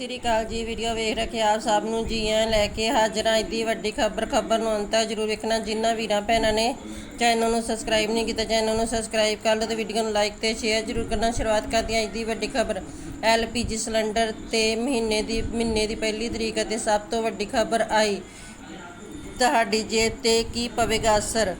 ਸ੍ਰੀ ਅਕਾਲ ਜੀ, ਵੀਡੀਓ ਵੇਖ ਰੱਖੇ ਆਪ ਸਭ ਨੂੰ ਜੀ ਆਇਆਂ ਲੈ ਕੇ ਹਾਜ਼ਰਾਂ। ਇੱਦੀ ਵੱਡੀ ਖਬਰ ਖਬਰ ਨੂੰ ਅੰਤ ਜਰੂਰ ਵੇਖਣਾ। ਜਿਨ੍ਹਾਂ ਵੀਰਾਂ ਭੈਣਾਂ ਨੇ ਚੈਨਲ ਨੂੰ ਸਬਸਕ੍ਰਾਈਬ ਨਹੀਂ ਕੀਤਾ, ਚੈਨਲ ਨੂੰ ਸਬਸਕ੍ਰਾਈਬ ਕਰ ਲਓ ਤੇ ਵੀਡੀਓ ਨੂੰ ਲਾਈਕ ਤੇ ਸ਼ੇਅਰ ਜਰੂਰ ਕਰਨਾ। ਸ਼ੁਰੂਆਤ ਕਰਦੇ ਹਾਂ ਇੱਦੀ ਵੱਡੀ ਖਬਰ। ਐਲਪੀਜੀ ਸਿਲੰਡਰ ਤੇ ਮਹੀਨੇ ਦੀ ਮਹੀਨੇ ਦੀ ਪਹਿਲੀ ਤਰੀਕ ਅਤੇ ਸਭ ਤੋਂ ਵੱਡੀ ਖਬਰ ਆਈ। ਤੁਹਾਡੀ ਜੇਬ ਤੇ ਕੀ ਪਵੇਗਾ ਅਸਰ?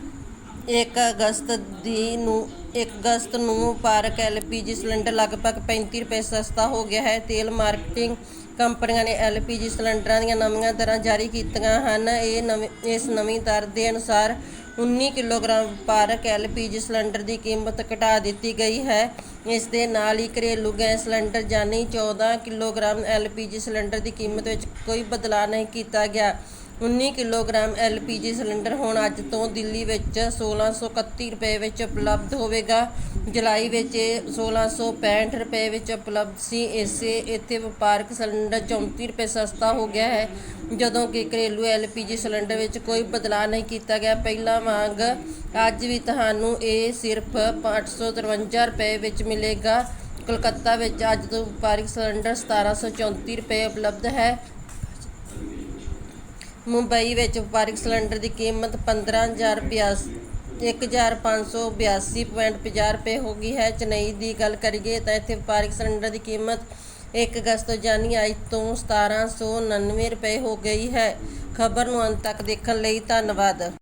ਇੱਕ ਅਗਸਤ ਦੀ ਨੂੰ, ਇੱਕ ਅਗਸਤ ਨੂੰ ਵਪਾਰਕ ਐਲਪੀਜੀ ਸਿਲੰਡਰ ਲਗਭਗ 35 ਰੁਪਏ ਸਸਤਾ ਹੋ ਗਿਆ ਹੈ, ਤੇਲ ਮਾਰਕੀਟਿੰਗ ਕੰਪਨੀਆਂ ਨੇ ਐਲਪੀਜੀ ਸਿਲੰਡਰਾਂ ਦੀਆਂ ਨਵੀਆਂ ਦਰਾਂ ਜਾਰੀ ਕੀਤੀਆਂ ਹਨ, ਇਹ ਨਵੇਂ, ਇਸ ਨਵੀਂ ਦਰ ਦੇ ਅਨੁਸਾਰ 19 ਕਿਲੋਗ੍ਰਾਮ ਵਪਾਰਕ ਐਲਪੀਜੀ ਸਿਲੰਡਰ ਦੀ ਕੀਮਤ ਘਟਾ ਦਿੱਤੀ ਗਈ ਹੈ, ਇਸ ਦੇ ਨਾਲ ਹੀ ਘਰੇਲੂ ਗੈਸ ਸਿਲੰਡਰ ਯਾਨੀ 14 ਕਿਲੋਗ੍ਰਾਮ ਐਲਪੀਜੀ ਸਿਲੰਡਰ ਦੀ ਕੀਮਤ ਵਿੱਚ ਕੋਈ ਬਦਲਾਅ ਨਹੀਂ ਕੀਤਾ ਗਿਆ। 19 ਕਿਲੋਗ੍ਰਾਮ ਐਲਪੀਜੀ ਸਿਲੰਡਰ ਹੁਣ ਅੱਜ ਤੋਂ ਦਿੱਲੀ ਵਿੱਚ 1631 ਰੁਪਏ ਵਿੱਚ ਉਪਲਬਧ ਹੋਵੇਗਾ। ਜੁਲਾਈ ਵਿੱਚ ਇਹ 1665 ਰੁਪਏ ਵਿੱਚ ਉਪਲਬਧ ਸੀ। ਇਸੇ, ਇੱਥੇ ਵਪਾਰਕ ਸਿਲੰਡਰ 34 ਰੁਪਏ ਸਸਤਾ ਹੋ ਗਿਆ ਹੈ। ਜਦੋਂ ਕਿ ਘਰੇਲੂ ਐਲਪੀਜੀ ਸਿਲੰਡਰ ਵਿੱਚ ਕੋਈ ਬਦਲਾਅ ਨਹੀਂ ਕੀਤਾ ਗਿਆ। ਪਹਿਲਾਂ ਵਾਂਗ ਅੱਜ ਵੀ ਤੁਹਾਨੂੰ ਇਹ ਸਿਰਫ 853 ਰੁਪਏ ਵਿੱਚ ਮਿਲੇਗਾ। ਕੋਲਕਾਤਾ ਵਿੱਚ ਅੱਜ ਤੋਂ ਵਪਾਰਕ ਸਿਲੰਡਰ 1734 ਰੁਪਏ ਉਪਲਬਧ ਹੈ। ਮੁੰਬਈ ਵਿੱਚ ਵਪਾਰਕ ਸਿਲੰਡਰ ਦੀ ਕੀਮਤ 15000 1582.50 ਰੁਪਏ ਹੋ ਗਈ ਹੈ। ਚੇਨਈ ਦੀ ਗੱਲ ਕਰੀਏ ਤਾਂ ਇੱਥੇ ਵਪਾਰਕ ਸਿਲੰਡਰ ਦੀ ਕੀਮਤ 1 ਅਗਸਤ ਜਾਨੀ ਅੱਜ ਤੋਂ 1799 ਰੁਪਏ ਹੋ ਗਈ ਹੈ। ਖਬਰ ਨੂੰ ਅੰਤ ਤੱਕ ਦੇਖਣ ਲਈ ਧੰਨਵਾਦ।